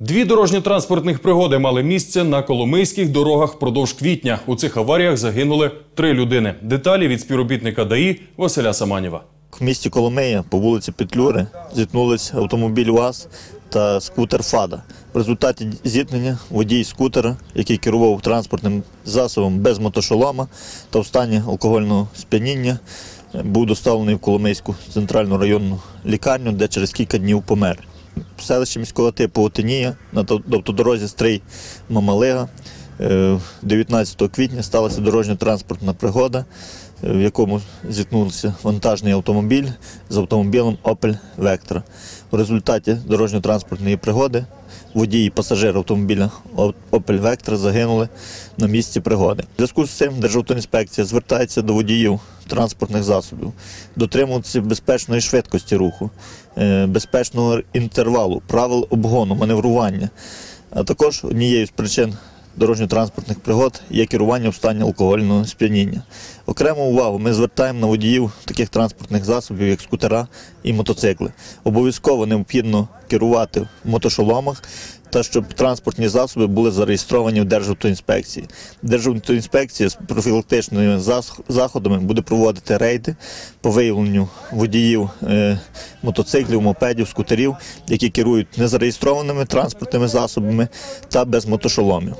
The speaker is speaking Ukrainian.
Дві дорожньо-транспортних пригоди мали місце на коломийських дорогах впродовж квітня. У цих аваріях загинули три людини. Деталі від співробітника ДАІ Василя Саманєва. В місті Коломия по вулиці Петлюри зіткнулись автомобіль УАЗ та скутер Фада. В результаті зіткнення водій скутера, який керував транспортним засобом без мотошолома та в стані алкогольного сп'яніння, був доставлений в Коломийську центральну районну лікарню, де через кілька днів помер. В селищі міського типу Отинія на ав- автодорозі Стрий Мамалига е, 19 квітня сталася дорожньо-транспортна пригода, е, в якому зіткнувся вантажний автомобіль з автомобілем Opel Vectra. У результаті дорожньо-транспортної пригоди водій і пасажир автомобіля Opel Vectra загинули на місці пригоди. В зв'язку з цим Державтоінспекція звертається до водіїв транспортних засобів дотримуватися безпечної швидкості руху, е, безпечного інтервалу, правил обгону, маневрування. А також однією з причин дорожньо-транспортних пригод є керування в стані алкогольного сп'яніння. Окрему увагу ми звертаємо на водіїв таких транспортних засобів, як скутера і мотоцикли. Обов'язково необхідно керувати в мотошоломах та щоб транспортні засоби були зареєстровані в Державтоінспекції. Державтоінспекція з профілактичними заходами буде проводити рейди по виявленню водіїв е, мотоциклів, мопедів, скутерів, які керують незареєстрованими транспортними засобами та без мотошоломів.